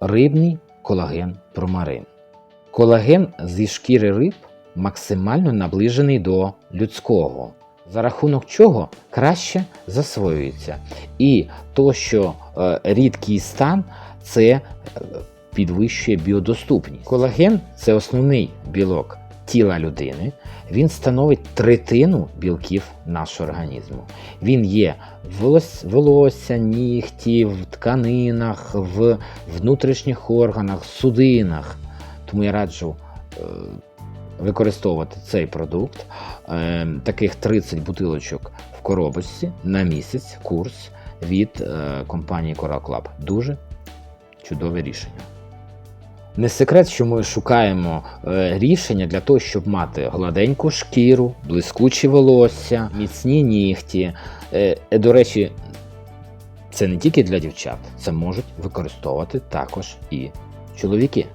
рибний колаген промарин. Колаген зі шкіри риб максимально наближений до людського, за рахунок чого краще засвоюється. І то, що е, рідкий стан, це е, підвищує біодоступність. Колаген це основний білок тіла людини. Він становить третину білків нашого організму. Він є в волосся, нігті, в тканинах, в внутрішніх органах, судинах. Тому я раджу е, використовувати цей продукт. Е, таких 30 бутилочок в коробочці на місяць курс від е, компанії Coral Club. Дуже чудове рішення. Не секрет, що ми шукаємо е, рішення для того, щоб мати гладеньку шкіру, блискучі волосся, міцні нігті. Е, е, до речі, це не тільки для дівчат, це можуть використовувати також і чоловіки.